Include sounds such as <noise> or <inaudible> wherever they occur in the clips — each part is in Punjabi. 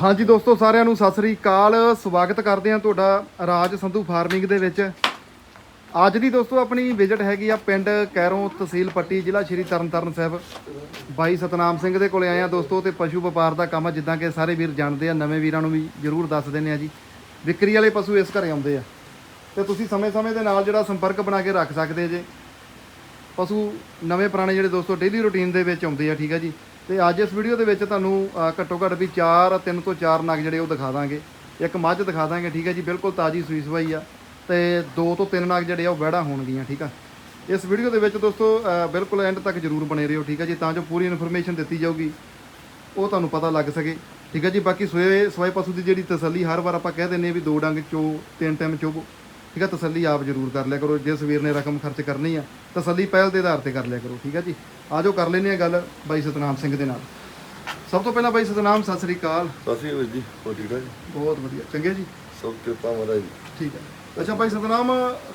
ਹਾਂਜੀ ਦੋਸਤੋ, ਸਾਰਿਆਂ ਨੂੰ ਸਤਿ ਸ੍ਰੀ ਅਕਾਲ। ਸਵਾਗਤ ਕਰਦੇ ਹਾਂ ਤੁਹਾਡਾ ਰਾਜ ਸੰਧੂ ਫਾਰਮਿੰਗ ਦੇ ਵਿੱਚ। ਅੱਜ ਦੀ ਦੋਸਤੋ, ਆਪਣੀ ਵਿਜ਼ਿਟ ਹੈਗੀ ਆ ਪਿੰਡ ਕੈਰੋਂ ਤਹਿਸੀਲ ਪੱਟੀ, ਜ਼ਿਲ੍ਹਾ ਸ਼੍ਰੀ ਤਰਨਤਾਰਨ ਸਾਹਿਬ। ਬਾਈ ਸਤਨਾਮ ਸਿੰਘ ਦੇ ਕੋਲੇ ਆਏ ਆ ਦੋਸਤੋ, ਤੇ ਪਸ਼ੂ ਵਪਾਰ ਦਾ ਕੰਮ ਜਿੱਦਾਂ ਕਿ ਸਾਰੇ ਵੀਰ ਜਾਣਦੇ ਆ, ਨਵੇਂ ਵੀਰਾਂ ਨੂੰ ਵੀ ਜਰੂਰ ਦੱਸ ਦਿੰਦੇ ਆ ਜੀ। ਵਿਕਰੀ ਵਾਲੇ ਪਸ਼ੂ ਇਸ ਘਰੇ ਆਉਂਦੇ ਆ। ਤੇ ਤੁਸੀਂ ਸਮੇਂ-ਸਮੇਂ ਦੇ ਨਾਲ ਜਿਹੜਾ ਸੰਪਰਕ ਬਣਾ ਕੇ ਰੱਖ ਸਕਦੇ ਜੇ ਪਸ਼ੂ ਨਵੇਂ ਪੁਰਾਣੇ ਜਿਹੜੇ ਦੋਸਤੋ ਡੇਲੀ ਰੁਟੀਨ ਦੇ ਵਿੱਚ ਆਉਂਦੇ ਆ, ਠੀਕ ਆ ਜੀ। ਤੇ ਅੱਜ ਇਸ ਵੀਡੀਓ ਦੇ ਵਿੱਚ ਤੁਹਾਨੂੰ ਘੱਟੋ ਘੱਟ ਵੀ 4 3 ਤੋਂ 4 ਨਗ ਜਿਹੜੇ ਉਹ ਦਿਖਾ ਦਾਂਗੇ। ਇੱਕ ਮੱਝ ਦਿਖਾ ਦਾਂਗੇ, ਠੀਕ ਹੈ ਜੀ, ਬਿਲਕੁਲ ਤਾਜੀ ਸੂਈ ਸਵਾਈ ਆ। ਤੇ 2 ਤੋਂ 3 ਨਗ ਜਿਹੜੇ ਆ ਉਹ ਵਹਿੜਾ ਹੋਣਗੀਆਂ, ਠੀਕ ਆ। ਇਸ ਵੀਡੀਓ ਦੇ ਵਿੱਚ ਦੋਸਤੋ ਬਿਲਕੁਲ ਐਂਡ ਤੱਕ ਜਰੂਰ ਬਣੇ ਰਹੋ ਠੀਕ ਆ ਜੀ, ਤਾਂ ਜੋ ਪੂਰੀ ਇਨਫੋਰਮੇਸ਼ਨ ਦਿੱਤੀ ਜਾਊਗੀ, ਉਹ ਤੁਹਾਨੂੰ ਪਤਾ ਲੱਗ ਸਕੇ, ਠੀਕ ਹੈ ਜੀ। ਬਾਕੀ ਸੋਏ ਸਵਾਏ ਪਸ਼ੂ ਦੀ ਜਿਹੜੀ ਤਸੱਲੀ ਹਰ ਵਾਰ ਆਪਾਂ ਕਹਿ ਦਿੰਨੇ ਆ ਵੀ ਦੋ ਡੰਗ, ਚੋ, ਤਿੰਨ ਟਾਈਮ ਚੋਵੋ। ਠੀਕ ਹੈ ਤਸੱਲੀ ਆਪ ਜਰੂਰ ਕਰ ਲਿਆ ਕਰੋ ਜਿਸ ਵੀਰ ਨੇ ਰਕਮ ਖਰਚ ਕਰਨੀ ਆ ਤਸੱਲੀ ਪਹਿਲ ਦੇ ਆਧਾਰ ਤੇ ਕਰ ਲਿਆ ਕਰੋ ਠੀਕ ਹੈ ਜੀ। ਆਜੋ ਕਰ ਲੈਨੇ ਆ ਗੱਲ ਬਾਈ ਸਤਨਾਮ ਸਿੰਘ ਦੇ ਨਾਲ। ਸਭ ਤੋਂ ਪਹਿਲਾਂ ਬਾਈ ਸਤਨਾਮ ਸਤਿ ਸ੍ਰੀ ਅਕਾਲ। ਸਤਿ ਸ਼੍ਰੀ ਅਕਾਲ ਜੀ ਹੋਰ ਠੀਕ ਜੀ? ਬਹੁਤ ਵਧੀਆ ਚੰਗੇ ਜੀ? ਸਭ ਕਿਰਪਾ ਮਹਾਰਾਜ ਜੀ ਠੀਕ ਹੈ ਅੱਛਾ ਬਾਈ ਸਤਨਾਮ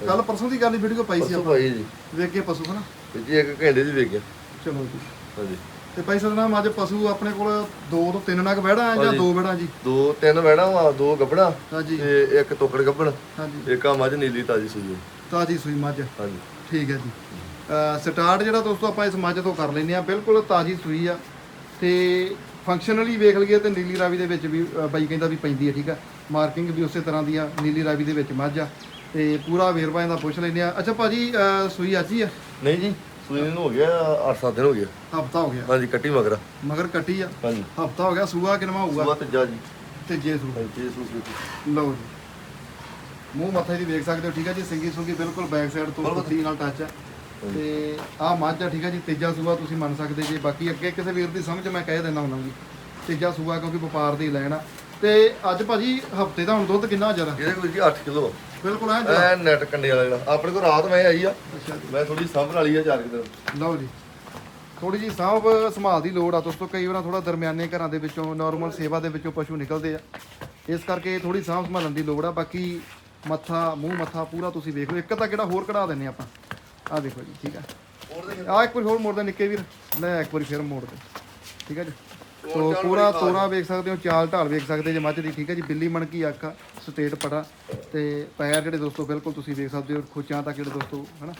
ਕੱਲ ਪਰਸੋਂ ਦੀ ਗੱਲ ਦੀ ਵੀਡੀਓ ਪਾਈ ਸੀ ਪਰਸੋਂ ਆਪਾਂ? ਭਾਈ ਜੀ। ਵੇਖ ਕੇ ਪਸ਼ੂ ਹਨਾ ਜੀ ਇੱਕ ਘੰਟੇ ਦੀ ਵੇਖ ਗਿਆ। ਚਲੋ ਜੀ। ਹਾਂਜੀ। ਤੇ ਬਾਈ ਸਤਨਾਮ ਅੱਜ ਪਸ਼ੂ ਆਪਣੇ ਕੋਲ ਦੋ ਤੋਂ ਤਿੰਨ ਨਗ ਵੜਾ ਜਾਂ। ਦੋ ਵੜਾ ਜੀ? ਦੋ ਤਿੰਨ ਵੈਣਾ ਵਾ ਦੋ ਗੱਬੜਾ ਹਾਂਜੀ। ਤੇ ਇੱਕ ਤੋਕੜ ਗੱਬਣ ਹਾਂਜੀ। ਇੱਕ ਆ ਮੱਝ ਨੀਲੀ ਤਾਜੀ ਸੂਈ। ਹੈ। ਤਾਜੀ ਸੂਈ ਮੱਝ। ਹਾਂਜੀ। ਠੀਕ ਹੈ ਜੀ। ਸਟਾਰਟ ਜਿਹੜਾ ਦੋਸਤੋ ਆਪਾਂ ਇਸ ਮੱਝ ਤੋਂ ਕਰ ਲੈਨੇ ਆ ਬਿਲਕੁਲ ਤਾਜੀ ਸੂਈ ਆ। ਤੇ ਫੰਕਸ਼ਨਲੀ ਵੇਖ ਲਈਏ ਤੇ ਨੀਲੀ ਰਾਵੀ ਦੇ ਵਿੱਚ ਵੀ ਅ, ਬਾਈ ਕਹਿੰਦਾ ਵੀ ਪੈਂਦੀ ਹੈ ਠੀਕ ਆ। ਮਾਰਕਿੰਗ ਵੀ ਉਸੇ ਤਰ੍ਹਾਂ ਦੀ ਆ ਨੀਲੀ ਰਾਵੀ ਦੇ ਵਿੱਚ ਮੱਝ ਆ। ਤੇ ਪੂਰਾ ਵੇਰਵਾ ਇਹਦਾ ਪੁੱਛ ਲੈਨੇ ਆ ਅੱਛਾ ਭਾਜੀ ਅ, ਸੂਈ ਅੱਜ ਹੀ ਆ? ਨਹੀਂ ਜੀ। ਸੂਈ ਨੂੰ ਹੋ ਗਿਆ 8-7 ਦਿਨ ਹੋ ਗਿਆ ਹਫਤਾ ਹੋ ਗਿਆ। ਹਾਂਜੀ ਕੱਟੀ ਮਗਰਾ। ਮਗਰ ਕੱਟੀ ਆ। ਹਾਂਜੀ। ਹਫਤਾ ਹੋ ਗਿਆ ਸੂਆ ਕਿਨਵਾ ਹੋਊਗਾ? ਸੁਬਾ ਤੀਜਾ ਜੀ। ਤੇ ਜੇ ਸੂ ਹਾਂਜੀ ਜੀ ਸੂਈ ਲਓ ਜੀ। ਮੂੰਹ ਮੱਥੇ ਦੀ ਵੇਖ ਸਕਦੇ ਹੋ ਠੀਕ ਹੈ ਜੀ? ਸਿੰਗੀ ਸੁੰਗੀ ਬਿਲਕੁਲ ਬੈਕ ਸਾਈਡ ਤੋਂ ਬਿਲਕੁਲ। ਕੁੱਤੀ ਨਾਲ ਟੱਚ ਆ। ਤੇ ਆਹ ਮੱਝ ਆ ਠੀਕ ਹੈ ਜੀ? ਤੀਜਾ ਸੂਆ ਤੁਸੀਂ ਮੰਨ ਸਕਦੇ ਜੀ। ਬਾਕੀ ਅੱਗੇ ਕਿਸੇ ਵੀਰ ਦੀ ਸਮਝ ਮੈਂ ਕਹਿ ਦਿੰਦਾ ਹੁੰਦਾ ਜੀ। ਤੀਜਾ ਸੂਆ ਕਿਉਂਕਿ ਵਪਾਰ ਦੀ ਲੈਣਾ ਤੇ ਅੱਜ ਭਾਜੀ ਹਫ਼ਤੇ ਦਾ ਹੁਣ ਦੁੱਧ ਕਿੰਨਾ ਜਰਾ ਇਹਦੇ ਕੋਲ ਜੀ 8 ਕਿਲੋ। ਬਿਲਕੁਲ ਐ ਐ ਨੈਟ ਕੰਡੇ ਵਾਲਾ ਜਿਹੜਾ। ਆਪਣੇ ਕੋਲ ਰਾਤ ਮੈਂ ਆਈ ਆ ਮੈਂ ਥੋੜੀ ਸੰਭਲ ਵਾਲੀ ਆ ਚਾਰ ਕੁ ਦਿਨ। ਲਓ ਜੀ। ਥੋੜੀ ਜੀ ਸਾਂਭ ਸੰਭਾਲ ਦੀ ਲੋੜ ਆ। ਦੋਸਤੋ ਕਈ ਵਾਰ ਥੋੜਾ ਦਰਮਿਆਨੇ ਘਰਾਂ ਦੇ ਵਿੱਚੋਂ ਨਾਰਮਲ ਸੇਵਾ ਦੇ ਵਿੱਚੋਂ ਪਸ਼ੂ ਨਿਕਲਦੇ ਆ। ਇਸ ਕਰਕੇ ਥੋੜੀ ਸਾਂਭ ਸੰਭਾਲਣ ਦੀ ਲੋੜ ਆ। ਬਾਕੀ ਮੱਥਾ ਮੂੰਹ ਮੱਥਾ ਪੂਰਾ ਤੁਸੀਂ ਵੇਖ। ਲਓ ਇੱਕ ਤਾਂ ਕਿਹੜਾ ਹੋਰ ਕਢਾ ਦਿੰਨੇ ਆਪਾਂ। ਆਹ ਦੇਖੋ ਜੀ ਠੀਕ ਆ। ਆ ਇੱਕ ਵਾਰੀ ਹੋਰ ਮੋੜ ਦੇ ਨਿੱਕੇ ਵੀਰ। ਲੈ ਇੱਕ ਵਾਰੀ ਫਿਰ ਮੋੜ ਦੇ। ਠੀਕ ਆ ਜੀ। ਸੋ ਪੂਰਾ ਤੋਰਾ ਵੇਖ ਸਕਦੇ ਹੋ ਚਾਲ ਢਾਲ ਵੇਖ ਸਕਦੇ ਜੇ ਮੱਝ ਦੀ ਠੀਕ ਹੈ ਜੀ ਬਿੱਲੀ ਮਣਕੀ ਅੱਖ ਆ, ਸਟੇਟ ਪੜਾ ਤੇ ਪੈਰ ਜਿਹੜੇ ਦੋਸਤੋ ਬਿਲਕੁਲ ਤੁਸੀਂ ਵੇਖ ਸਕਦੇ ਹੋ ਖੁੱਚਾਂ ਤੱਕ ਜਿਹੜੇ ਦੋਸਤੋ ਹਨਾ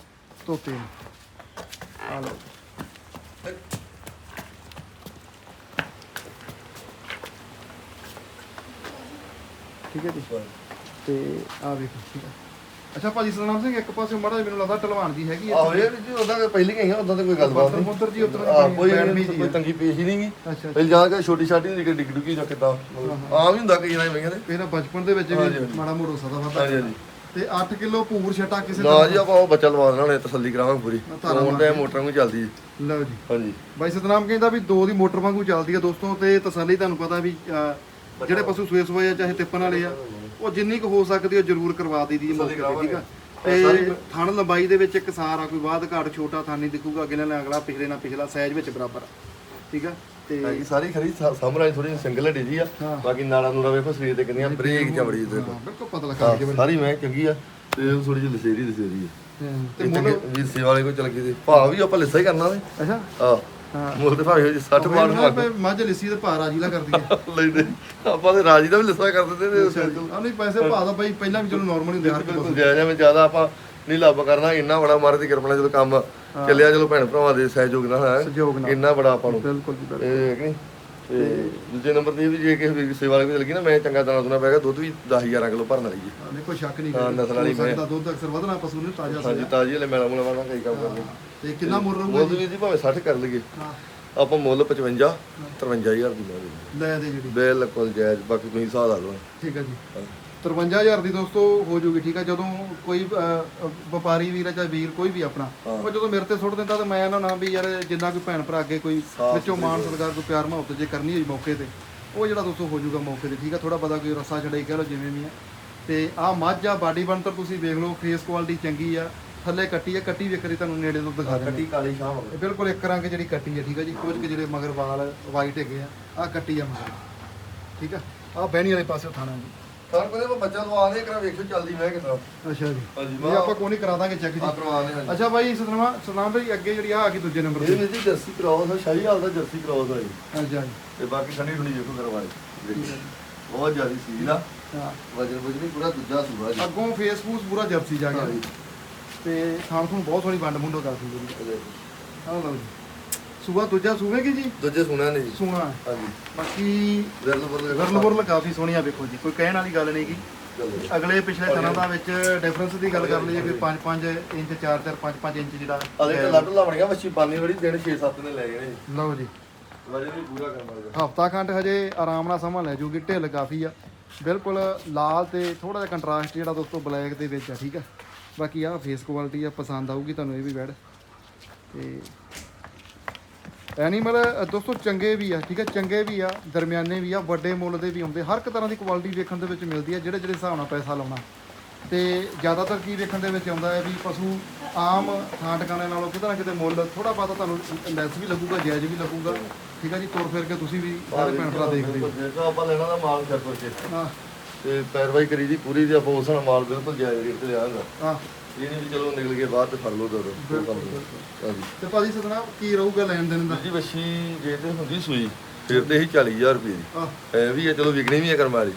ਧੋਤੇ ਆ ਲਓ। ਠੀਕ ਹੈ ਜੀ? ਤੇ ਆ ਵੇਖੋ ਠੀਕ ਹੈ। ਅੱਛਾ ਭਾਜੀ ਸਤਨਾਮ ਸਿੰਘ ਇੱਕ ਪਾਸੇ ਮੜਾ ਮੈਨੂੰ ਲੱਗਦਾ ਢਲਵਾਨ ਦੀ ਹੈਗੀ ਆਹੋ ਇਹ ਜੀ ਉਦਾਂ ਤੇ ਪਹਿਲੀ ਗਈਆਂ ਉਦਾਂ ਤੇ ਕੋਈ ਗੱਲਬਾਤ ਨਹੀਂ। ਮੁੰਦਰ ਜੀ ਉਤਰ ਆ ਕੋਈ ਜੀ ਕੋਈ ਤੰਗੀ ਪੇਸ਼ ਹੀ ਨਹੀਂਗੀ ਅੱਛਾ ਪਹਿਲਾਂ ਜਾ ਕੇ ਛੋਟੀ ਛਾਟੀ ਦੀ ਡਿੱਗ ਡੁੱਗੀ ਜਾਂ ਕਿਦਾਂ। ਆਮ ਹੀ। ਹੁੰਦਾ ਕਈ ਨਾਲ ਵਈਆਂ ਦੇ। ਇਹਦਾ ਬਚਪਨ ਦੇ ਵਿੱਚ ਹਾਂਜੀ, ਵੀ ਹਾਂਜੀ। ਮਾੜਾ ਮੋੜੋ ਸਦਾ ਹਾਂਜੀ ਵਾਦਾ ਹਾਂਜੀ। ਤੇ 8 ਕਿਲੋ ਭੂਰ ਛਟਾ ਕਿਸੇ ਨਾ ਜੀ ਆਪਾਂ ਉਹ ਬੱਚਾ ਲਵਾ ਦੇਣਾ ਹੁਣੇ ਤਸੱਲੀ ਕਰਾਵਾਂਗੇ ਪੂਰੀ। ਮੋਟਰਾਂ ਨੂੰ ਚੱਲਦੀ ਜੀ। ਲਓ ਜੀ। ਹਾਂਜੀ। ਬਾਈ ਸਤਨਾਮ ਕਹਿੰਦਾ ਵੀ ਦੋ ਦੀ ਮੋਟਰ ਵਾਂਗੂ ਚੱਲਦੀ ਆ ਦੋਸਤੋ ਤੇ ਤਸੱਲੀ ਤੁਹਾਨੂੰ ਪਤਾ ਵੀ ਜਿਹੜੇ ਪਸ਼ੂ ਸੂਏ ਸੂਏ ਆ ਚਾਹੇ ਤਿੱਪਣ ਵਾਲੇ ਆ ਉਹ ਜਿੰਨੀ ਕੁ ਹੋ ਸਕਦੀ ਉਹ ਜ਼ਰੂਰ ਕਰਵਾ ਦਈਦੀ ਹੈ ਮੌਕੇ ਤੇ ਠੀਕ ਆ? ਤੇ ਥਣ ਲੰਬਾਈ ਦੇ ਵਿੱਚ ਇੱਕ ਸਾਰ ਆ ਕੋਈ ਬਾਅਦ ਘਾਟ ਛੋਟਾ ਥਣ ਨਹੀਂ ਦਿਖੂਗਾ ਅਗਲੇ ਨਾਲ ਅਗਲਾ ਪਿਛਲੇ ਨਾਲ ਪਿਛਲਾ ਸਾਈਜ਼ ਵਿੱਚ ਬਰਾਬਰ ਠੀਕ ਆ? ਤੇ ਹੈਗੀ ਸਾਰੀ ਖਰੀ ਸਾਹਮਣੇ ਥੋੜੀ ਸਿੰਗਲ ਹੱਡੀ ਜੀ ਆ। ਬਾਕੀ ਨਾੜਾ ਨੂੜਾ ਵੇਖੋ ਸਰੀਰ ਤੇ ਕਿੰਨੀਆਂ ਬਰੀਕ ਚਮੜੀ ਦੇ ਬਿਲਕੁਲ ਪਤਾ ਲੱਗਾ ਹਾਂ, ਸਾਰੀ ਮੈਂ ਚੰਗੀ ਆ ਤੇ ਥੋੜੀ ਜਿਹੀ ਲਸੇਰੀ ਲਸੇਰੀ ਆ। ਤੇ ਚੰਗੇ ਵੀਰ ਸੇਵਾ ਵਾਲੇ ਕੋ ਚਲ ਗਈ ਤੇ ਭਾਅ ਵੀ ਆਪਾਂ ਲਿੱਸਾ ਹੀ ਕਰਨਾ ਨੇ ਅੱਛਾ। ਆ ਹਾਂ। ਮੁੱਲ ਤੇ ਭਾਵੇਂ ਜੀ 60 ਪਾਉਣ ਮੈਂ ਕਿਹਾ ਮੱਝ ਲਿੱਸੀ ਤੇ ਭਾਰ ਆਜੀ ਲਾ ਕਰਦੀ ਹੈ। <laughs> ਲੈਂਦੇ। ਆਪਾਂ ਤੇ ਰਾਜੀ ਦਾ ਵੀ ਲਿੱਸਾ ਕਰ ਦਿੰਦੇ ਤੇ ਆ ਨਹੀਂ ਪੈਸੇ ਭਾਅ ਦਾ ਬਾਈ ਪਹਿਲਾਂ ਵੀ ਚਲੋ ਨਾਰਮਲ ਹੁੰਦੇ ਹਰ ਕੋਈ ਬਿਲਕੁਲ ਜਾਇਜ਼ ਐਵੇਂ ਜ਼ਿਆਦਾ ਆਪਾਂ ਨਹੀਂ ਲੱਭ ਕਰਨਾ ਇੰਨਾ ਬੜਾ ਮਾਰੇ ਦੀ ਕਿਰਪਾ ਜਦੋਂ ਕੰਮ ਚੱਲਿਆ ਚਲੋ ਭੈਣ ਭਰਾਵਾਂ ਦੇ ਸਹਿਯੋਗ ਨਾਲ ਹੈ। ਸਹਿਯੋਗ ਨਾਲ। ਇੰਨਾ ਬੜਾ ਆਪਾਂ ਨੂੰ। ਬਿਲਕੁਲ ਜੀ ਬਿਲਕੁਲ। ਇਹ ਹੈ ਕਿ ਨਹੀਂ? ਤੇ ਦੂਜੇ ਨੰਬਰ ਤੇ ਵੀ ਜੇ ਕਿਸੇ ਵੀਰ ਸੇਵਾ ਵਾਲੇ ਗਈ ਨਾ ਮੈਂ ਚੰਗਾ ਦਾਣਾ ਦੁਨਾ ਪੈ ਗਿਆ ਦੁੱਧ ਵੀ 10 11 ਕਿਲੋ ਭਰਨ ਵਾਲੀ ਜੀ। ਹਾਂ, ਨਹੀਂ ਕੋਈ ਸ਼ੱਕ ਨਹੀਂ ਹਾਂ, ਨਸਲ ਵਾਲੀ ਹੋ ਸਕਦਾ ਦੁੱਧ ਅਕਸਰ ਵਧਣਾ ਪਸ਼ੂ ਨੇ ਤਾਜ਼ਾ ਹਾਂਜੀ ਤਾਜੀ ਹਲੇ ਮੈਲਾ ਮੁਲਾ ਵਾਲਾ ਕਈ ਕੰਮ ਕਰਦੇ। ਤੇ ਕਿੰਨਾ ਮੁੱਲ ਰਹੂਗਾ ਮੁੱਲ ਵੀ ਜੀ ਭਾਵੇਂ 60 ਕਰ ਲਈਏ। ਹਾਂ। ਆਪਾਂ ਮੁੱਲ 55 53000 ਦੀ ਲੈ ਦੇ ਜਿਹੜੀ। ਬਿਲਕੁਲ ਜਾਇਜ਼ ਬਾਕੀ ਤੁਸੀਂ ਹਿਸਾਬ ਲਾ ਲਓ। ਠੀਕ ਹੈ। ਜੀ 53000 ਦੀ ਦੋਸਤੋ ਹੋ ਜੂਗੀ ਠੀਕ ਹੈ ਜਦੋਂ ਕੋਈ ਵਪਾਰੀ ਵੀਰ ਚਾਹੇ ਵੀਰ ਕੋਈ ਵੀ ਆਪਣਾ ਉਹ ਜਦੋਂ ਮੇਰੇ ਤੇ ਸੁੱਟ ਦਿੰਦਾ ਤਾਂ ਮੈਂ ਇਹਨਾਂ ਨਾਲ ਵੀ ਯਾਰ ਜਿੰਨਾ ਕੋਈ ਭੈਣ ਭਰਾ ਅੱਗੇ ਕੋਈ ਵਿੱਚੋਂ ਮਾਣ ਸਤਿਕਾਰ ਕੋਈ ਪਿਆਰ ਮੁਹੱਬਤ ਜੇ ਕਰਨੀ ਹੋਈ ਮੌਕੇ ਤੇ ਉਹ ਜਿਹੜਾ ਦੋਸਤੋ ਹੋ ਜੂਗਾ ਮੌਕੇ ਤੇ ਠੀਕ ਹੈ ਥੋੜਾ ਬਦਾ ਕੋਈ ਰਸਾ ਛੜਾਈ ਕਹਿ ਲਓ ਜਿਵੇਂ ਵੀ ਹੈ ਤੇ ਆਹ ਮੱਝ ਆ ਬਾਡੀ ਬਣਤਰ ਤੁਸੀਂ ਵੇਖ ਲਓ ਫੇਸ ਕੁਆਲਿਟੀ ਚੰਗੀ ਆ। ਥੱਲੇ ਕੱਟੀ ਆ ਕੱਟੀ ਵੇਖ ਰਹੀ ਤੁਹਾਨੂੰ ਨੇੜੇ ਤੋਂ ਦਿਖਾ ਦਿੰਦੇ ਕੱਟੀ ਕਾਲੀ ਸ਼ਾਮ ਹੋ ਇਹ ਬਿਲਕੁਲ ਇੱਕ ਰੰਗ ਜਿਹੜੀ ਕੱਟੀ ਹੈ ਠੀਕ ਹੈ ਜੀ? ਕੁਝ ਕੁ ਜਿਹੜੇ ਮਗਰ ਵਾਲ ਵਾਈਟ ਹੈਗੇ ਆ ਆ ਕੱਟੀ ਆ ਮਗਰ। ਠੀਕ ਆ? ਆ ਬਹਿਣੀ ਵਾਲੇ ਪਾਸੇ ਥਾਣਾ ਜੀ। ਤਾਂ ਕਹਿੰਦੇ ਮੈਂ ਬੱਚਾ ਲਵਾ ਦੇ ਕਰਾ ਵੇਖੋ ਚੱਲਦੀ ਮੈਂ ਕਿਦਾਂ। ਅੱਛਾ ਜੀ। ਹਾਂਜੀ ਇਹ ਆਪਾਂ ਕੋਈ ਨਹੀਂ ਕਰਾ ਦਾਂਗੇ ਚੈੱਕ ਜੀ। ਆ ਕਰਵਾ ਦੇ ਹਾਂਜੀ ਅੱਛਾ ਬਾਈ ਸਤਨਾਮ ਸਤਨਾਮ ਭਾਈ ਅੱਗੇ ਜਿਹੜੀ ਆ ਆ ਗਈ ਦੂਜੇ ਨੰਬਰ ਇਹ ਤੇ। ਵੀ ਜੀ ਜਰਸੀ ਕ੍ਰਾਸ ਹੈ ਸ਼ਾਹੀ ਹਾਲ ਦਾ ਜਰਸੀ ਕ੍ਰਾਸ ਹੈ ਜੀ। ਅੱਛਾ ਜੀ। ਤੇ ਬਾਕੀ ਠੰਡੀ ਠੰਡੀ ਦੇਖੋ ਕਰਵਾਏ ਬਹੁਤ ਜ਼ਿਆਦਾ ਸੀ ਨਾ ਹਾਂ। ਵਜਨ ਵਜਨ ਵੀ ਪੂਰਾ ਦੂਜਾ ਸੂਆ ਜੀ। ਅੱਗੋਂ ਫੇਸ ਫੂਸ ਪੂਰਾ ਜਰਸੀ ਜਾ ਗਿਆ। ਹਾਂਜੀ। ਤੇ ਥਾਂ ਥੂਣ ਬਹੁਤ ਸੋਹਣੀ ਵੰਡ ਮੁੰਡੋ ਕਰ ਦਿੰਦੀ ਜੀ ਇਹਦੇ ਆਹ ਲਓ ਜੀ। ਸੂਆ ਦੂਜਾ ਸੂਵੇਗੀ ਜੀ? ਦੂਜੇ ਸੁਣਿਆ ਨੇ ਜੀ। ਸੋਹਣਾ ਹਾਂਜੀ ਬਾਕੀ ਵਿਰਲ ਬਰਲ ਵਰਲਬੁਰਲ ਕਾਫੀ ਸੋਹਣੀਆਂ ਵੇਖੋ ਜੀ। ਕੋਈ ਕਹਿਣ ਵਾਲੀ ਗੱਲ ਨਹੀਂ ਗੀ। ਅਗਲੇ ਪਿਛਲੇ ਥਣਾਂ ਦਾ ਵਿੱਚ ਡਿਫਰੈਂਸ ਦੀ ਗੱਲ ਕਰ ਲਈਏ ਕੋਈ 5-5 ਇੰਚ 4-4 5-5 ਇੰਚ ਜਿਹੜਾ ਅਦੇ ਤੇ ਲੱਟ ਲਾਵਣੀਆਂ ਮੱਛੀ ਪਾਣੀ ਬੜੀ ਦਿਨ 6-7 ਨੇ ਲੈ ਗਏ ਨੇ ਲਓ ਜੀ। ਵਜਨ ਵੀ ਪੂਰਾ ਕੰਮ ਵਾਲਾ ਹਫਤਾ ਖੰਡ ਹਜੇ ਆਰਾਮ ਨਾਲ ਸਮਾਂ ਲੈ ਜੂਗੀ ਢਿੱਲ ਕਾਫੀ ਆ। ਬਿਲਕੁਲ ਲਾਲ ਤੇ ਥੋੜਾ ਜਿਹਾ ਕੰਟਰਾਸਟ ਜਿਹੜਾ ਦੋਸਤੋ ਬਲੈਕ ਦੇ ਵਿੱਚ ਆ ਠੀਕ ਆ। ਬਾਕੀ ਆ ਫੇਸ ਕੁਆਲਿਟੀ ਆ ਪਸੰਦ ਆਊਗੀ ਤੁਹਾਨੂੰ ਇਹ ਵੀ ਬੈਡ ਤੇ ਐਨੀਮਲ ਦੋਸਤੋ ਚੰਗੇ ਵੀ ਆ ਠੀਕ ਆ? ਚੰਗੇ ਵੀ ਆ ਦਰਮਿਆਨੇ ਵੀ ਆ ਵੱਡੇ ਮੁੱਲ ਦੇ ਵੀ ਆਉਂਦੇ ਹਰ ਇੱਕ ਤਰ੍ਹਾਂ ਦੀ ਕੁਆਲਿਟੀ ਵੇਖਣ ਦੇ ਵਿੱਚ ਮਿਲਦੀ ਆ ਜਿਹੜੇ ਜਿਹੜੇ ਹਿਸਾਬ ਨਾਲ ਪੈਸਾ ਲਾਉਣਾ। ਤੇ ਜ਼ਿਆਦਾਤਰ ਕੀ ਵੇਖਣ ਦੇ ਵਿੱਚ ਆਉਂਦਾ ਹੈ ਵੀ ਪਸ਼ੂ ਆਮ ਥਾਂ ਟਿਕਾਣੇ ਨਾਲੋਂ ਕਿਤੇ ਨਾ ਕਿਤੇ ਮੁੱਲ ਥੋੜਾ ਬਹੁਤਾ ਤੁਹਾਨੂੰ ਲੈਸ ਵੀ ਲੱਗੂਗਾ ਜਾਇਜ਼ ਵੀ ਲੱਗੂਗਾ। ਠੀਕ ਆ ਜੀ? ਤੁਰ ਫਿਰ ਕੇ ਤੁਸੀਂ ਵੀ ਸਾਰੇ ਭੈਣ ਭਰਾ ਹੋ ਦੇਖੋ ਆਪਾਂ ਲੈਣਾ ਦਾ ਮਾਲ ਫਿਰ ਕੇ ਹਾਂ। ਤੇ ਪੈਰਵਾਈ ਕਰੀ ਦੀ ਪੂਰੀ ਆਪਾਂ ਉਸ ਨਾਲ ਮਾਲ ਬਿਲਕੁਲ ਜਾਇਜ਼ ਰੇਟ ਤੇ ਲਿਆਂਗਾ ਹਾਂ। ਇਹ ਨਹੀਂ ਵੀ ਚਲੋ ਨਿਕਲ ਕੇ ਬਾਅਦ ਤੇ ਫੜ ਲਓ ਦੋ ਦੋ ਕੰਮ ਹਾਂਜੀ। ਤੇ ਭਾਜੀ ਸਤਨਾਮ ਕੀ ਰਹੂਗਾ ਲੈਣ ਦੇਣ ਦਾ? ਜੀ ਬੱਛੀ ਜੇ ਤੇ ਹੁੰਦੀ ਸੂਈ ਫਿਰ ਤੇ ਹੀ 40000 ਰੁਪਏ ਦੀ। ਐ ਵੀ ਹੈ ਚਲੋ ਵਿਕਣੀ ਵੀ ਹੈ ਕਰਮ ਵਾਲੀ।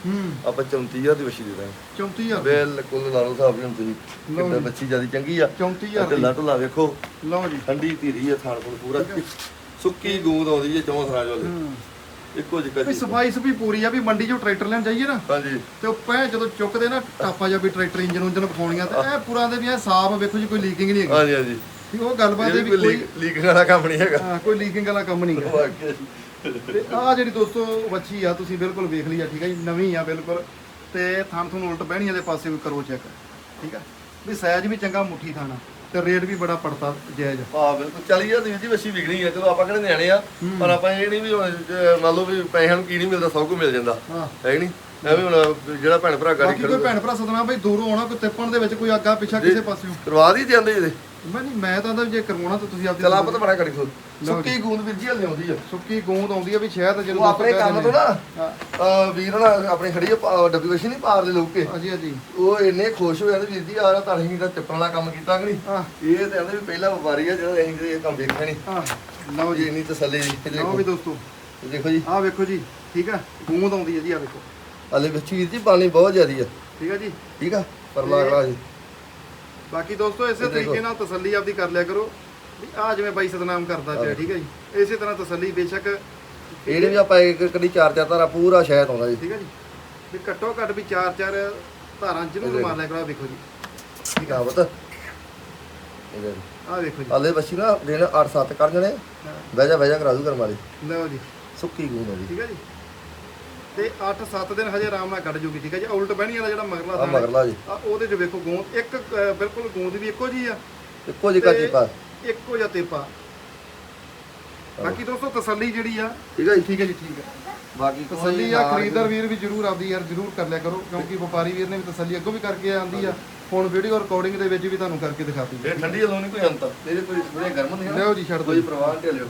ਆਪਾਂ 34000 ਦੀ ਬੱਛੀ ਦੇ ਦਾਂਗੇ। 34000 ਬਿਲਕੁਲ ਲਾ ਲਓ ਸਾਹਿਬ ਜੀ ਹੁਣ ਤੁਸੀਂ ਲਓ ਕਿੰਨਾ। ਬੱਚੀ ਜ਼ਿਆਦਾ ਚੰਗੀ ਆ। 34000 ਤੇ ਲੱਟ ਲਾ ਵੇਖੋ। ਲਓ ਜੀ। ਠੰਡੀ ਧੀਰੀ ਆ ਥਾਣ ਕੋਲ ਪੂਰਾ। ਸੁੱਕੀ ਗੂੰਦ ਆਉਂਦੀ ਹੈ ਚੌਂ ਸਰਾਜ ਵਾਲੇ ਇੱਕੋ ਜਿਹਾ ਵੀ ਸਫ਼ਾਈ ਵੀ ਪੂਰੀ ਆ ਵੀ ਮੰਡੀ 'ਚੋਂ ਟਰੈਕਟਰ ਲੈਣ ਜਾਈਏ ਨਾ ਹਾਂਜੀ। ਤੇ ਉਹ ਪੈ ਜਦੋਂ ਚੁੱਕਦੇ ਨਾ ਟਾਪਾ ਜਾਂ ਵੀ ਟਰੈਕਟਰ ਇੰਜਨ ਉਂਜਨ ਵਿਖਾਉਣੀਆਂ ਤੇ ਇਹ ਪੂਰਾ ਦੇ ਵੀ ਇਹ ਸਾਫ਼ ਵੇਖੋ ਜੀ ਕੋਈ ਲੀਕਿੰਗ ਨਹੀਂ ਹੈਗੀ। ਹਾਂਜੀ ਹਾਂਜੀ। ਵੀ ਉਹ ਗੱਲਬਾਤ ਇਹ ਹੈ ਵੀ ਕੋਈ ਕੋਈ ਲੀਕ ਵਾਲਾ ਕੰਮ ਨਹੀਂ ਹੈਗਾ। ਹਾਂ, ਕੋਈ ਲੀਕਿੰਗ ਵਾਲਾ ਕੰਮ ਨਹੀਂ ਹੈ ਵਾਕਿਆ ਜੀ। ਤੇ ਆਹ ਜਿਹੜੀ ਦੋਸਤੋ ਵੱਛੀ ਆ ਤੁਸੀਂ ਬਿਲਕੁਲ ਵੇਖ ਲਈ ਆ ਠੀਕ ਹੈ ਜੀ ਨਵੀਂ ਆ ਬਿਲਕੁਲ। ਤੇ ਥਾਂ ਤੁਹਾਨੂੰ ਉਲਟ ਬਹਿਣੀ ਵਾਲੇ ਪਾਸੇ ਵੀ ਕਰੋ ਚੈੱਕ ਠੀਕ ਆ? ਵੀ ਸਾਈਜ਼ ਵੀ ਚੰਗਾ ਮੁੱਠੀ ਥਾਣਾ ਤੇ ਰੇਟ ਵੀ ਬੜਾ ਪੜਤਾ ਜਾਇਜ਼। ਹਾਂ ਬਿਲਕੁਲ। 40000 ਦੀ ਜੀ ਬੱਛੀ ਵਿਕਣੀ ਹੈ ਚਲੋ ਆਪਾਂ ਕਿਹੜੇ ਨਿਆਣੇ ਆ ਪਰ ਆਪਾਂ ਇਹ ਨਹੀਂ ਵੀ ਹੁਣ ਜੇ ਮੰਨ ਲਓ ਵੀ ਪੈਸਿਆਂ ਨੂੰ ਕੀ ਨਹੀਂ ਮਿਲਦਾ ਸਭ ਕੁਝ ਮਿਲ ਜਾਂਦਾ। ਹਾਂ। ਹੈ ਨਹੀਂ? ਐਵੇਂ ਹੁਣ ਜਿਹੜਾ ਭੈਣ ਭਰਾ ਗਾੜੀ ਬਾਕੀ ਕੋਈ ਭੈਣ ਭਰਾ ਸਦਨਾ ਬਈ ਦੂਰੋਂ ਆਉਣਾ ਕੋਈ ਤਿੱਪਣ ਦੇ ਵਿੱਚ ਕੋਈ ਅੱਗਾ ਪਿੱਛਾ ਕਿਸੇ ਪਾਸਿਓਂ। ਕਰਵਾ ਦੀ ਜਾਂਦੇ ਇਹਦੇ। ਮੈਂ ਨਹੀਂ ਮੈਂ ਤਾਂ ਜੇ ਕਰਵਾਉਣਾ ਤਾਂ ਤੁਸੀਂ ਆਪਦੀ ਚਲ ਆਪਾਂ ਤਾਂ ਬੜਾ ਕਰੀ ਸੋ ਲਓ ਸੁੱਕੀ ਗੂੰਦ ਵੀਰ ਜੀ ਹਲੇ ਆਉਂਦੀ ਆ। ਸੁੱਕੀ ਗੂੰਦ ਆਉਂਦੀ ਆ ਵੀ ਸ਼ਾਇਦ ਜਦੋਂ ਉਹ ਆਪਣੇ ਦੋਸਤੋ ਕੰਮ ਤੋਂ ਨਾ ਹਾਂ ਅਹ ਵੀਰ ਨਾਲ ਆਪਣੇ ਖੜੀ ਆ ਡੱਬੀ ਵਸ਼ੀ ਨਹੀਂ ਪਾਰ ਦੇ ਲੋਕੇ। ਹਾਂਜੀ ਹਾਂਜੀ। ਉਹ ਇੰਨੇ ਖੁਸ਼ ਹੋਏ ਨੇ ਵੀਰ ਜੀ ਆ ਤਾਂ ਅਸੀਂ ਤਾਂ ਟਿੱਪਣ ਵਾਲਾ ਕੰਮ ਕੀਤਾ ਕਿ ਨਹੀਂ? ਹਾਂ। ਇਹ ਤੇ ਕਹਿੰਦੇ ਵੀ ਪਹਿਲਾ ਵਪਾਰੀ ਆ ਜਿਹੜਾ ਅਸੀਂ ਇਹ ਕੰਮ ਵੇਖਿਆ ਨਹੀਂ। ਹਾਂ ਲਓ ਜੀ ਜੀ। ਇੰਨੀ ਤਸੱਲੀ ਜੀ ਇਹ ਲਓ ਦੇਖੋ। ਵੀ ਦੋਸਤੋ। ਇਹ ਦੇਖੋ ਜੀ। ਆਹ ਵੇਖੋ ਜੀ ਠੀਕ ਆ? ਗੂੰਦ ਆਉਂਦੀ ਹੈ ਜੀ ਆ ਵੇਖੋ। ਹਲੇ ਵਿੱਚ ਵੀਰ ਜੀ ਪਾਣੀ ਬਹੁਤ ਜ਼ਿਆਦੀ ਆ। ਠੀਕ ਆ ਜੀ? ਠੀਕ ਆ? ਪਰ ਲਾਗਲਾ ਜੀ। ਬਾਕੀ ਦੋਸਤੋ ਇਸੇ ਦੇਖੋ। ਤਰੀਕੇ ਨਾਲ ਤਸੱਲੀ ਆਪਦੀ ਕਰ ਲਿਆ ਕਰੋ। ਵੀ ਆ ਜਿਵੇਂ ਬਾਈ ਸਤਨਾਮ ਕਰਦਾ ਪਿਆ ਠੀਕ ਹੈ ਜੀ। ਇਸੇ ਤਰ੍ਹਾਂ ਤਸੱਲੀ ਬੇਸ਼ੱਕ ਇਹਦੇ ਵੀ ਆਪਾਂ ਇੱਕ ਕਦੀ ਚਾਰ ਚਾਰ ਧਾਰਾ ਪੂਰਾ ਸ਼ਾਇਦ ਆਉਂਦਾ ਜੀ। ਠੀਕ ਹੈ ਜੀ। ਵੀ ਘੱਟੋ ਘੱਟ ਵੀ ਚਾਰ ਚਾਰ ਧਾਰਾਂ ਜ਼ਰੂਰ ਮਾਰ ਲਿਆ ਕਰੋ ਵੇਖੋ ਜੀ। ਠੀਕ ਆ ਬਤ ਇਹਦੇ ਆਹ ਵੇਖੋ ਜੀ। ਹਲੇ ਬੱਚੀ ਨਾ ਦਿਨ 8-7 ਕਰ ਜਣੇ ਹਾਂ, ਬਹਿ ਜਾ ਬਹਿ ਜਾ ਕਰਾ ਦੂ ਕਰਮ ਲਓ ਜੀ। ਸੁੱਕੀ ਗੂੰਦ ਆ ਜੀ। ਠੀਕ ਹੈ ਜੀ। ਤੇ 8-7 ਦਿਨ ਹਜੇ ਆਰਾਮ ਨਾਲ ਕੱਢ ਜੂਗੀ ਠੀਕ ਹੈ ਜੀ? ਉਲਟ ਬਹਿਣੀ ਵਾਲਾ ਜਿਹੜਾ ਮਗਰਲਾ ਆ ਮਗਰਲਾ ਜੀ। ਆਹ ਉਹਦੇ 'ਚ ਵੇਖੋ ਗੂੰਦ ਇੱਕ ਬਿਲਕੁਲ ਗੂੰਦ ਵੀ ਇੱਕੋ ਜੀ ਆ। ਇੱਕੋ ਜਿਹਾ ਤੇ ਚੀਪਾ ਇੱਕੋ ਜਿਹਾ ਤੇਪਾ। ਬਾਕੀ ਦੋਸਤੋ ਤਸੱਲੀ ਜਿਹੜੀ ਆ ਠੀਕ ਹੈ ਜੀ। ਠੀਕ ਹੈ ਜੀ ਠੀਕ ਹੈ। ਬਾਕੀ ਕੋਈ ਤਸੱਲੀ ਆ ਨਾ- ਖਰੀਦਦਾਰ ਵੀਰ ਵੀ ਜਰੂਰ ਆਪਦੀ ਯਾਰ ਜਰੂਰ ਕਰ ਲਿਆ ਕਰੋ ਕਿਉਂਕਿ ਵਪਾਰੀ ਵੀਰ ਨੇ ਵੀ ਤਸੱਲੀ ਅੱਗੋਂ ਵੀ ਕਰਕੇ ਆਂਦੀ ਆ। ਹੁਣ ਵੀਡੀਓ ਰਿਕਾਰਡਿੰਗ ਦੇ ਵਿੱਚ ਵੀ ਤੁਹਾਨੂੰ ਕਰਕੇ ਦਿਖਾਤੀ ਇਹ ਠੰਡੀ ਹਲੋਂ ਨਹੀਂ ਕੋਈ ਅੰਤ। ਇਹਦੇ ਕੋਈ ਥੋੜੇ ਗਰਮ ਨਹੀਂ ਲਿਓ ਜੀ ਛੱਡ ਦਿਓ ਕੋਈ ਪ੍ਰਵਾਹ ਢਿੱਲੇ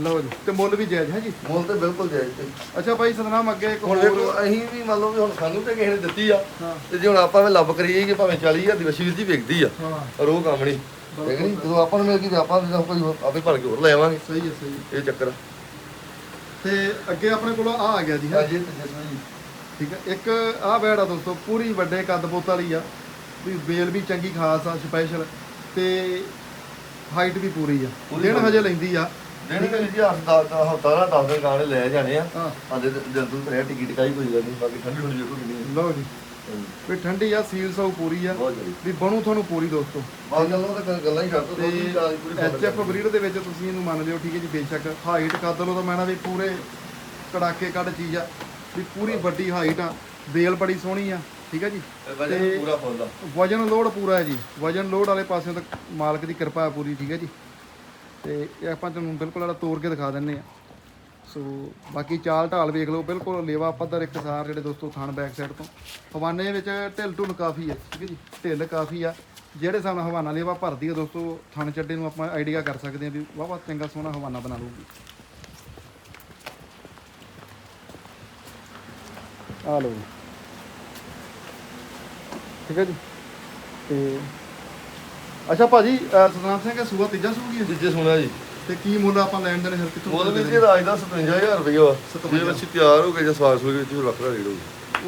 ਲਓ ਜੀ ਤੇ ਮੁੱਲ ਵੀ ਜਾਇਜ਼ ਹੈ ਜੀ? ਮੁੱਲ ਤੇ ਬਿਲਕੁਲ ਜਾਇਜ਼ ਤੇ ਅੱਛਾ ਭਾਈ ਸਤਨਾਮ ਅੱਗੇ ਇੱਕ ਹੁਣ ਹੋਰ ਵੇਖੋ ਅਸੀਂ ਵੀ ਮੰਨ ਲਓ ਵੀ ਹੁਣ ਸਾਨੂੰ ਤੇ ਕਿਸੇ ਨੇ ਦਿੱਤੀ ਆ। ਤੇ ਜੇ ਹੁਣ ਆਪਾਂ ਵੀ ਲੱਭ ਕਰੀਏ ਕਿ ਭਾਵੇਂ 40000 ਦੀ ਵਸ਼ੀ ਵੀਰ ਜੀ ਵਿਕਦੀ ਆ ਹਾਂ। ਪਰ ਉਹ ਕੰਮ ਨਹੀਂ। ਠੀਕ ਨਹੀਂ ਜਦੋਂ ਆਪਾਂ ਨੂੰ ਮਿਲ ਗਈ ਤੇ ਆਪਾਂ ਵੀ ਕੋਈ ਆਪੇ ਭੜ ਕੇ ਹੋਰ ਲੈ ਆਵਾਂਗੇ। ਸਹੀ ਹੈ ਸਹੀ। ਇਹ ਚੱਕਰ ਆ। ਤੇ ਅੱਗੇ ਆਪਣੇ ਕੋਲ ਆ ਆ ਗਿਆ ਜੀ ਹੈਂ। ਜੀ। ਠੀਕ ਹੈ। ਇੱਕ ਆਹ ਬੈੜ ਆ ਦੋਸਤੋ ਪੂਰੀ ਵੱਡੇ ਕੱਦ ਬੋਤ ਵਾਲੀ ਆ। ਵੀ ਬੇਲ ਵੀ ਚੰਗੀ ਖਾਸ ਆ ਸਪੈਸ਼ਲ ਤੇ ਹਾਈਟ ਵੀ ਪੂਰੀ ਆ। ਪੂਰੀ ਦਿਨ। ਹਜੇ ਲੈਂਦੀ ਆ। ਦੇਣੀ ਕਿ ਜੀ ਹਫਤਾ ਹਫਤਾ ਨਾ 10 ਦਿਨ ਗਾਣੇ ਲੈ ਜਾਣੇ ਆ। ਹਾਂ। ਆਦੇ ਦਿਨ ਤੋਂ ਭਰਿਆ ਟਿਕਟ ਕਾਈ ਕੋਈ ਗੱਲ ਨਹੀਂ ਬਾਕੀ ਠੰਡੀ ਠੰਡੀ ਵੇਖੋ ਕਿੰਨੀ ਹੈ। ਲਓ ਜੀ। ਹਾਂਜੀ, ਵੀ ਠੰਡੀ ਆ ਸੀਲ ਸੌ ਪੂਰੀ ਆ। ਬਹੁਤ ਵੀ ਬਣੂ ਤੁਹਾਨੂੰ ਪੂਰੀ ਦੋਸਤੋ। ਬਾਕੀ ਗੱਲਾਂ ਤਾਂ ਗੱਲਾਂ ਹੀ ਕਰਦਾ ਤੇ ਤੁਸੀਂ ਚਾਲੀ ਪੂਰੀ ਐਚ ਐਫ ਬਰੀਡ ਦੇ ਵਿੱਚ ਤੁਸੀਂ ਇਹਨੂੰ ਮੰਨ ਲਿਓ ਠੀਕ ਹੈ ਜੀ ਬੇਸ਼ੱਕ ਹਾਈਟ ਕੱਦ ਲੋ ਤਾਂ ਮੈਂ ਨਾ ਵੀ ਪੂਰੇ ਕੜਾਕੇ ਕੱਢ ਚੀਜ਼ ਆ। ਵੀ ਪੂਰੀ ਵੱਡੀ ਹਾਈਟ ਆ। ਬੇਲ ਬੜੀ ਸੋਹਣੀ ਆ। ਠੀਕ ਹੈ ਜੀ? ਵਜਨ ਪੂਰਾ ਫੁੱਲ ਆ। ਵਜਨ ਲੋਡ ਪੂਰਾ ਹੈ ਜੀ। ਵਜਨ ਲੋਡ ਵਾਲੇ ਪਾਸਿਓਂ ਤਾਂ ਮਾਲਕ ਦੀ ਕਿਰਪਾ ਹੈ ਪੂਰੀ ਠੀਕ ਹੈ ਜੀ। ਤੇ ਇਹ ਆਪਾਂ ਤੁਹਾਨੂੰ ਬਿਲਕੁਲ ਜਿਹੜਾ ਤੋੜ ਕੇ ਦਿਖਾ ਦਿੰਨੇ ਆ। ਸੋ ਬਾਕੀ ਚਾਲ ਢਾਲ ਵੇਖ ਲਓ ਬਿਲਕੁਲ ਲੇਵਾ ਪੱਧਰ ਇਕਸਾਰ ਜਿਹੜੇ ਦੋਸਤੋ ਥਣ ਬੈਕ ਸਾਈਡ ਤੋਂ। ਹਵਾਨੇ ਵਿੱਚ ਢਿੱਲ ਢੁੱਲ ਕਾਫੀ ਹੈ ਠੀਕ ਹੈ ਜੀ। ਢਿੱਲ ਕਾਫੀ ਆ। ਜਿਹੜੇ ਨਾਲ ਹਵਾਨਾ ਲੇਵਾ ਭਰਦੀ ਹੈ ਦੋਸਤੋ ਥਣ ਚੱਡੇ ਨੂੰ ਆਪਾਂ ਆਈਡੀਆ ਕਰ ਸਕਦੇ ਹਾਂ ਵੀ ਵਾਹਵਾ ਚੰਗਾ ਸੋਹਣਾ ਹਵਾਨਾ ਬਣਾ ਲਊਗੀ। ਆ ਲਓ ਜੀ। ਠੀਕ ਹੈ ਜੀ? ਤੇ ਅੱਛਾ ਭਾਜੀ ਅਹ ਸਤਨਾਮ ਸਿੰਘ ਇਹ ਸੂਆ ਤੀਜਾ ਸੂਗੀ ਹੈ? ਜਿੱਜੇ ਸੁਣਿਆ ਜੀ। ਤੇ ਕੀ ਮੁੱਲ ਆਪਾਂ ਲੈਣ ਦੇ ਨੇ ਫਿਰ ਕਿੱਥੋਂ ਮੁੱਲ ਵੀ ਜੀ ਰਾਜ ਦਾ 57000 ਰੁਪਏ ਵਾ। 57,000 ਜੇ ਬੱਚੀ ਤਿਆਰ ਹੋ ਗਏ ਜਾਂ ਸਵਾਸ ਹੋ ਗਈ ਤੇ ਫਿਰ ਵੱਖਰਾ ਰੇਟ ਹੋਊ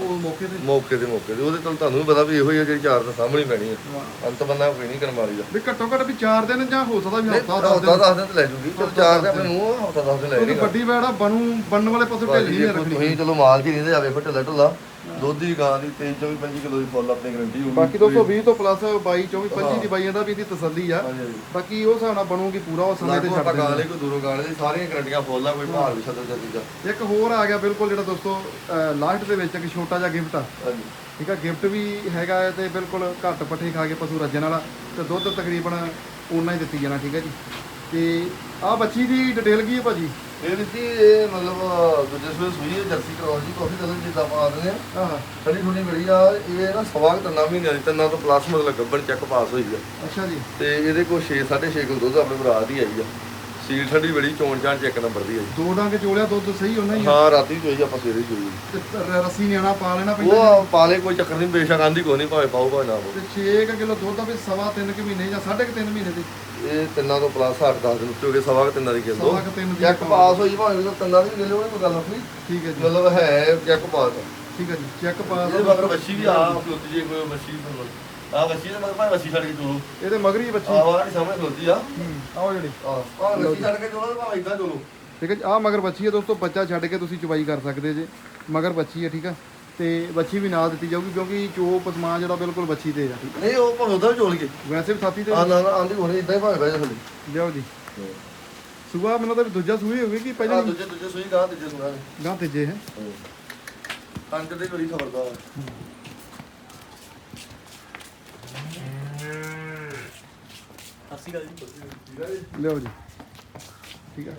ਉਹ ਮੌਕੇ ਤੇ? ਮੌਕੇ ਤੇ ਮੌਕੇ ਤੇ। ਉਹਦੇ ਤੋਂ ਤੁਹਾਨੂੰ ਵੀ ਪਤਾ ਵੀ ਇਹੋ ਹੀ ਆ ਜਿਹੜੀ ਚਾਰ ਤਾਂ ਸਾਹਮਣੇ ਪੈਣੀ ਆ। ਅੰਤ ਬੰਦਾ ਕੋਈ ਨਹੀਂ ਕਰਮਾਰੀ ਦਾ। ਵੀ ਘੱਟੋ ਘੱਟ ਵੀ 4 ਦਿਨ ਜਾਂ ਹੋ ਸਕਦਾ ਵੀ ਹਫਤਾ ਹਫਤਾ ਦੱਸ ਦਸ ਦਿਨ ਤੇ ਲੈ ਜੂਗੀ। ਚਲ ਚਾਰ ਤੇ ਆਪਣੇ ਮੂੰਹ ਹਫਤਾ ਦਸ ਦਿਨ ਲੈ ਜਾਏਗਾ ਵੱਡੀ ਬੈੜਾ ਬਣੂ ਬਣਨ ਵਾਲੇ ਪਾਸੇ ਢਿੱਲ ਨਹੀਂ ਰੱਖਣੀ ਤੁਸੀਂ ਚਲੋ ਮਾਲ ਜੀ ਰਹਿੰਦੇ ਜਾਵੇ ਫਿਰ ਢਿੱਲਾ ਢੁੱਲਾ। ਦੁੱਧ ਦੀ ਗਾਂ ਦੀ 23 24 25 ਕਿਲੋ ਦੀ ਫੁੱਲ ਆਪਣੀ ਗਰੰਟੀ ਹੋਊਗੀ। ਬਾਕੀ ਦੋਸਤੋ 20 ਤੋਂ ਪਲੱਸ 22 24 25 ਦੀ ਬਾਈਆਂ ਦਾ ਵੀ ਇਹਦੀ ਤਸੱਲੀ ਆ। ਬਾਕੀ ਉਹ ਹਿਸਾਬ ਨਾਲ ਬਣੂਗੀ ਪੂਰਾ ਉਹ ਸਮੇਂ ਤੇ ਛੱਡ ਆਪਾਂ ਗਾਂ ਦੇਣਾ। ਲਈ ਕੋਈ ਦੂਰੋਂ ਗਾਂ ਲਈ ਸਾਰੀਆਂ ਗਰੰਟੀਆਂ ਫੁੱਲ ਆ ਕੋਈ ਭਾਰ ਵੀ ਛੱਡਣ ਦਾ। ਇੱਕ ਹੋਰ ਆ ਗਿਆ ਬਿਲਕੁਲ ਜਿਹੜਾ ਦੋਸਤੋ ਲਾਸਟ ਦੇ ਵਿੱਚ ਇੱਕ ਛੋਟਾ ਜਿਹਾ ਗਿਫਟ ਆ। ਹਾਂਜੀ। ਠੀਕ ਆ ਗਿਫਟ ਵੀ ਹੈਗਾ ਤੇ ਬਿਲਕੁਲ ਘੱਟ ਪੱਠੇ ਖਾ ਕੇ ਪਸ਼ੂ ਰੱਜਣ ਵਾਲਾ ਤੇ ਦੁੱਧ ਤਕਰੀਬਨ ਉਨਾ ਹੀ ਦਿੱਤੀ ਜਾਣਾ ਠੀਕ ਹੈ ਜੀ। ਤੇ ਆਹ ਬੱਚੀ ਦੀ ਡਿਟੇਲ ਕੀ ਹੈ ਭਾਜੀ? ਇਹ ਦਿੱਤੀ ਇਹ ਮਤਲਬ ਦੂਜੇ ਸਵੇਰ ਸੂਈ ਹੈ ਜਰਸੀ ਕਰਾਉਣ ਦੀ ਕਾਫੀ ਕਲਰ ਜਿੱਦਾਂ ਪਾ ਦਿੰਦੇ ਆ। ਆਹ ਥੋੜੀ ਥੋੜੀ ਬੜੀ ਆ ਇਹ ਨਾ ਸਵਾ ਕੁ ਤਿੰਨਾਂ ਮਹੀਨਿਆਂ ਦੀ ਤਿੰਨਾਂ ਤੋਂ ਪਲੱਸ ਮਤਲਬ ਗੱਬਣ ਚੈੱਕ ਪਾਸ ਹੋਈ ਆ। ਅੱਛਾ ਜੀ। ਤੇ ਇਹਦੇ ਕੋਲ 6 6.5 ਕਿਲੋ ਦੁੱਧ ਆਪਣੇ ਭਰਾ ਦੀ ਆਈ ਆ। ਸੀਲ ਠੰਡੀ ਬੜੀ ਚੋਣ ਚਾਣ ਚੈੱਕ ਨੰਬਰ ਦੀ ਜੀ। ਦੋ ਡੰਗ ਚੋਲਿਆ ਦੁੱਧ ਸਹੀ ਉਹਨਾਂ ਹੀ ਆ। ਹਾਂ ਰਾਤੀ ਚੋਈ ਆਪਾਂ ਸਵੇਰੇ ਚੋਈ ਤੇ ਰ- ਰੱਸੀ ਨਿਆਣਾ ਪਾ ਲੈਣਾ ਪੈਂਦਾ ਉਹ ਪਾਲੇ ਕੋਈ ਚੱਕਰ ਨਹੀਂ ਬੇਸ਼ੱਕ ਆਂਦੀ ਕੋਈ ਨਹੀਂ ਭਾਵੇਂ ਪਾਓ ਭਾਵੇਂ ਨਾ ਪਾਓ ਤੇ 6 ਕਿਲੋ ਦੁੱਧ ਆ ਵੀ ਸਵਾ ਤਿੰਨ ਕੁ ਮਹੀਨੇ ਜਾਂ ਸਾਢੇ ਕੁ ਤਿੰਨ ਮਹੀਨੇ ਦੇ। ਇਹ ਤਿੰਨਾਂ ਤੋਂ ਪਲੱਸ 8 10 ਦਿਨ ਉੱਤੇ ਹੋ ਗਏ ਸਵਾ ਕੁ ਤਿੰਨਾਂ ਦੀ ਕਿਲੋ। ਸਵਾ ਕੁ ਤਿੰਨ ਦੀ ਚੈੱਕ ਪਾਸ ਹੋਈ ਭਾਵੇਂ ਉਹ ਤਿੰਨਾਂ ਦੀ ਕਿਲੋ ਉਹਨੇ ਕੋਈ ਗੱਲ ਨਹੀਂ। ਠੀਕ ਹੈ ਜੀ। ਮਤਲਬ ਹੈ ਚੈੱਕ ਪਾਸ। ਠੀਕ ਹੈ ਜੀ ਚੈੱਕ ਪਾਸ ਇਹਦੇ ਮਗਰ ਬੱਚੀ ਵੀ ਆ ਖਲੋਤੀ ਜੇ ਕੋਈ ਬੱਚੀ ਆ ਬੱਚੀ ਦੇ ਮਗਰ ਭਾਵੇਂ ਬੱਚੀ ਛੱਡ ਕੇ ਚੋਲੋ। ਇਹਦੇ ਮਗਰੀ ਬੱਚੀ। ਆਹ ਵਾਲੀ ਸਾਹਮਣੇ ਖਲੋਤੀ ਆ। ਹੂੰ ਆਓ ਜਿਹੜੀ। ਆਹ ਭਾਵੇਂ ਬੱਚੀ ਛੱਡ ਕੇ ਚੋਲੋ ਭਾਵੇਂ ਇਦਾਂ ਚੋਲੋ। ਠੀਕ ਹੈ ਜੀ ਆਹ ਮਗਰ ਬੱਚੀ ਹੈ ਦੋਸਤੋ ਬੱਚਾ ਛੱਡ ਕੇ ਤੁਸੀਂ ਚੁਬਾਈ ਕਰ ਸਕਦੇ ਜੇ। ਮਗਰ ਬੱਚੀ ਹੈ ਠੀਕ ਹੈ ਤੇ ਬੱਚੀ ਵੀ ਨਾਲ ਦਿੱਤੀ ਜਾਊਗੀ ਕਿਉਂਕਿ ਚੋਪ ਸਮਾਨ ਜਿਹੜਾ ਬਿਲਕੁਲ ਬੱਚੀ ਤੇ ਆ। ਠੀਕ ਨਹੀਂ ਉਹ ਭਾਵੇਂ ਉਦਾਂ ਵੀ ਚੋਲ ਕੇ ਵੈਸੇ ਵੀ ਸਾਥੀ ਤੇ ਆ ਨਾ ਨਾ ਆਂਦੀ ਹੋਣੀ ਇਦਾਂ ਹੀ ਭਾਵੇਂ ਬਹਿ ਜਾ ਥੱਲੇ। ਲਿਆਓ ਜੀ। ਸੁਬਾ ਮੈਨੂੰ ਤਾਂ ਦੂਜਾ ਸੂਈ ਹੋਵੇ ਕਿ ਆ ਪਹਿਲਾਂ ਦੂਜੇ ਦੂਜੇ ਸੂਈ ਗਾਂ ਦੂਜੇ ਸੁਣਾ ਨੇ। ਗਾਂ ਤੀਜੇ ਹੈ। ਕੰਨ ਦੇ ਬੜੀ ਖਬਰਦਾਰ ਲਿਓ ਜੀ। ਠੀਕ ਹੈ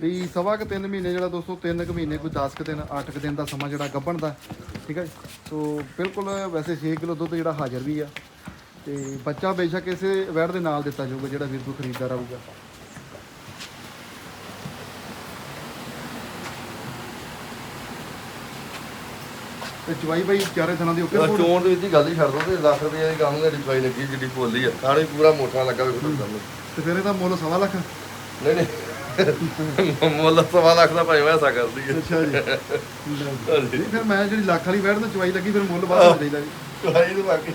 ਵੀ ਸਵਾ ਕੁ ਤਿੰਨ ਮਹੀਨੇ ਜਿਹੜਾ ਦੋਸਤੋ, ਤਿੰਨ ਕੁ ਮਹੀਨੇ, ਕੋਈ 10 ਕੁ ਦਿਨ 8 ਕੁ ਦਿਨ ਦਾ ਸਮਾਂ ਜਿਹੜਾ ਗੱਭਣ ਦਾ ਠੀਕ ਹੈ ਜੀ। ਸੋ ਬਿਲਕੁਲ ਵੈਸੇ 6 ਕਿਲੋ ਦੁੱਧ ਜਿਹੜਾ ਹਾਜ਼ਰ ਵੀ ਆ। ਤੇ ਬੱਚਾ ਬੇਸ਼ੱਕ ਇਸੇ ਵੈੜ ਦੇ ਨਾਲ ਦਿੱਤਾ ਜਾਊਗਾ ਜਿਹੜਾ ਵੀਰ ਕੋਈ ਖਰੀਦਦਾਰ ਆਊਗਾ। ਤੇ ਚਵਾਈ ਬਾਈ ਚਾਰੇ ਥਣਾ ਦੀ ਓਕੇ ਰਿਪੋਰਟ? ਚੋਣ ਦੇ ਵਿੱਚ ਹੀ ਗੱਲ ਹੀ ਛੱਡ ਦੋ ਤੇ ਲੱਖ ਰੁਪਏ ਦੀ ਕੰਮ ਦੀ ਡਿਸਪਾਈ ਲੱਗੀ ਜਿੱਡੀ ਫੁੱਲੀ ਆ। ਸਾਰੀ ਪੂਰਾ ਮੋਟਾ ਲੱਗਾ ਤੁਸੀਂ ਸਾਹਮਣੇ। ਤੇ ਫਿਰ ਇਹਦਾ ਮੁੱਲ ਸਵਾ ਲੱਖ? ਨਹੀਂ ਨਹੀਂ। ਮੁੱਲ ਸਵਾ ਲੱਖ ਦਾ ਭਾਈ ਐਸਾ ਕਰਦੀ ਹੈ ਅੱਛਾ ਜੀ। ਫਿਰ ਮੈਂ ਜਿਹੜੀ ਲੱਖ ਵਾਲੀ ਵੈੜ ਨੂੰ ਚਵਾਈ ਲੱਗੀ ਫਿਰ ਮੁੱਲ ਬਾਅਦ ਵਿੱਚ ਦੇਈਦਾ ਜੀ ਭਾਈ ਤੇ ਬਾਕੀ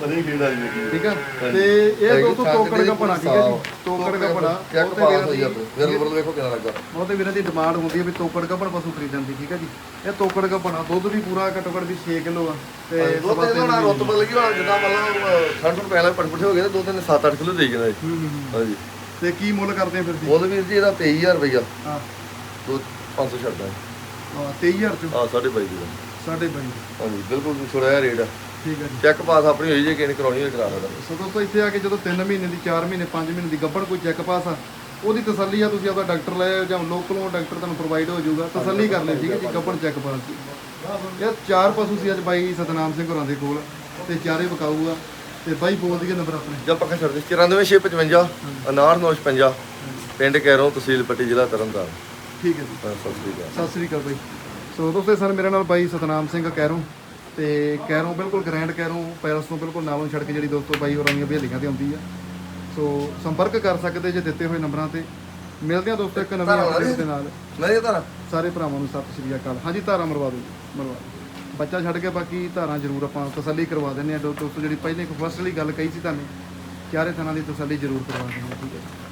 ਬੜੀ ਖੇਡ ਆਈ ਲੱਗੀ ਠੀਕ ਆ? ਤੇ ਇਹ ਦੋਸਤੋ ਤੋਕੜ ਦਾ ਬਣਾ ਠੀਕ ਹੈ ਜੀ? ਤੋਕੜ ਦਾ ਬਣਾ ਚੈੱਕ ਪਾਸ ਵੀਰਾਂ ਹੋਈ ਦੀ ਆਪੇ ਫਿਰ ਬਰਲ ਵੇਖੋ ਕਿੰਨਾ ਲੱਗਾ। ਬਹੁਤੇ ਵੀਰਾਂ ਦੀ ਡਿਮਾਂਡ ਹੁੰਦੀ ਹੈ ਵੀ ਤੋਕੜ ਕਪੜ ਪਸ਼ੂ ਖਰੀਦਣ ਦੀ ਠੀਕ ਹੈ ਜੀ? ਇਹ ਤੋਕੜ ਕਪੜਾ ਦੁੱਧ ਵੀ ਪੂਰਾ ਘੱਟੋ ਘੱਟ ਵੀ 6 ਕਿਲੋ ਆ। ਤੇ ਦੋ ਤਿੰਨ ਤਿੰਨ ਹੋਣਾ ਰੁੱਤ ਬਦਲ ਗਈ ਹੁਣ ਜਿੱਦਾਂ ਮਤਲਬ ਠੰਡ ਨੂੰ ਪਹਿਲਾਂ ਪਟਪਟੇ ਹੋ ਗਏ ਤੇ ਦੋ ਤਿੰਨ 7-8 ਕਿਲੋ ਦੇ ਹੂੰ, ਹੂੰ, ਹੂੰ। ਹਾਂਜੀ। ਤੇ ਕੀ ਮੁੱਲ ਕਰਦੇ ਆ ਫਿਰ ਜੀ? ਮੁੱਲ ਵੀਰ ਜੀ ਇਹਦਾ 23000 ਰੁਪਇਆ ਹਾਂ। ਦੋ 500 ਛੱਡਦਾ। ਹਾਂ, 23000 ਚ। ਆ ਸਾਢੇ ਬਾਈ ਦੀ ਦਾ। ਸਾਡੇ ਬਾਈ ਹਾਂਜੀ ਬਿਲਕੁਲ ਥੋੜਾ ਜਿਹਾ ਰੇਟ। ਆ ਠੀਕ ਹੈ ਜੀ। ਚੈੱਕ ਪਾਸ ਆਪਣੀ ਹੋਈ ਜੇ ਕਿਸੇ ਨੇ ਕਰਾਉਣੀ ਹੋਵੇ ਕਰਾ ਸਕਦਾ। ਸੋ ਦੋਸਤੋ ਇੱਥੇ ਆ ਕੇ ਜਦੋਂ 3 ਮਹੀਨੇ ਦੀ 4 ਮਹੀਨੇ 5 ਮਹੀਨੇ ਦੀ ਗੱਭਣ ਕੋਈ ਚੈੱਕ ਪਾਸ ਆ ਉਹਦੀ ਤਸੱਲੀ ਆ ਤੁਸੀਂ ਆਪਦਾ ਡਾਕਟਰ ਲੈ ਆਓ ਜਾਂ ਲੋਕਲੋਂ ਡਾਕਟਰ ਤੁਹਾਨੂੰ ਪ੍ਰੋਵਾਈਡ ਹੋ ਜਾਊਗਾ। ਤਸੱਲੀ ਕਰ ਲਿਓ ਠੀਕ ਹੈ ਜੀ ਗੱਭਣ ਚੈੱਕ ਪਾਸ ਦੀ। ਇਹ ਚਾਰ ਪਸ਼ੂ ਸੀ ਅੱਜ ਬਾਈ ਸਤਨਾਮ ਸਿੰਘ ਹੋਰਾਂ ਦੇ ਕੋਲ ਤੇ ਚਾਰੇ ਵਿਕਾਊ ਆ ਤੇ ਬਾਈ ਬੋਲ ਦਈਏ ਨੰਬਰ ਆਪਣੇ। ਜਾਂ ਪੱਕਾ ਛੱਡ ਦੇ 94655 ਅਨਾਰਨੌਸ਼ਪੰਜਾ ਪਿੰਡ ਕੈਰੋਂ ਤਹਿਸੀਲ ਪੱਟੀ ਜ਼ਿਲ੍ਹਾ ਤਰਨਤਾਰਨ। ਠੀਕ ਹੈ ਜੀ। ਸਤਿ ਸ੍ਰੀ ਅਕਾਲ। ਸਤਿ ਸ੍ਰੀ ਅਕਾਲ ਬਾਈ। ਸੋ ਦੋਸਤੋ ਸਰ ਮੇਰੇ ਨਾਲ ਬਾਈ ਸਤਨਾਮ ਸਿੰਘ ਕੈਰੋਂ। ਤੇ ਕੈਰੋਂ ਬਿਲਕੁਲ ਗ੍ਰੈਂਡ ਕੈਰੋਂ ਪੈਰਸ ਤੋਂ ਬਿਲਕੁਲ ਨਾਲੋਂ ਛੱਡ ਕੇ ਜਿਹੜੀ ਦੋਸਤੋ ਬਾਈ ਹੋਰਾਂ ਦੀਆਂ ਬੇਲੀਆਂ ਤੇ ਆਉਂਦੀ ਆ। ਸੋ ਸੰਪਰਕ ਕਰ ਸਕਦੇ ਜੇ ਦਿੱਤੇ ਹੋਏ ਨੰਬਰਾਂ ਤੇ। ਮਿਲਦੇ ਆ ਦੋਸਤੋ ਇੱਕ ਨਵੀਂ ਅਪਡੇਟ ਦੇ ਨਾਲ। ਮੈਂ ਇਹ ਤਾਰਾ ਸਾਰੇ ਭਰਾਵਾਂ ਨੂੰ ਸਤਿ ਸ੍ਰੀ ਅਕਾਲ। ਹਾਂਜੀ ਧਾਰਾ ਮਰਵਾ ਦਿਓ ਮਰਵਾ। ਬੱਚਾ ਛੱਡ ਕੇ ਬਾਕੀ ਧਾਰਾਂ ਜ਼ਰੂਰ ਆਪਾਂ ਤਸੱਲੀ ਕਰਵਾ ਦਿੰਦੇ ਆ ਦੋਸਤੋ ਜਿਹੜੀ ਪਹਿਲੇ ਇੱਕ ਫਸਟ ਵਾਲੀ ਗੱਲ ਕਹੀ ਸੀ ਤੁਹਾਨੂੰ ਚਾਰੇ ਥਾਂ ਦੀ ਤਸੱਲੀ ਜ਼ਰੂਰ ਕਰਵਾ ਦਿੰਦੇ ਆ ਠੀਕ ਹੈ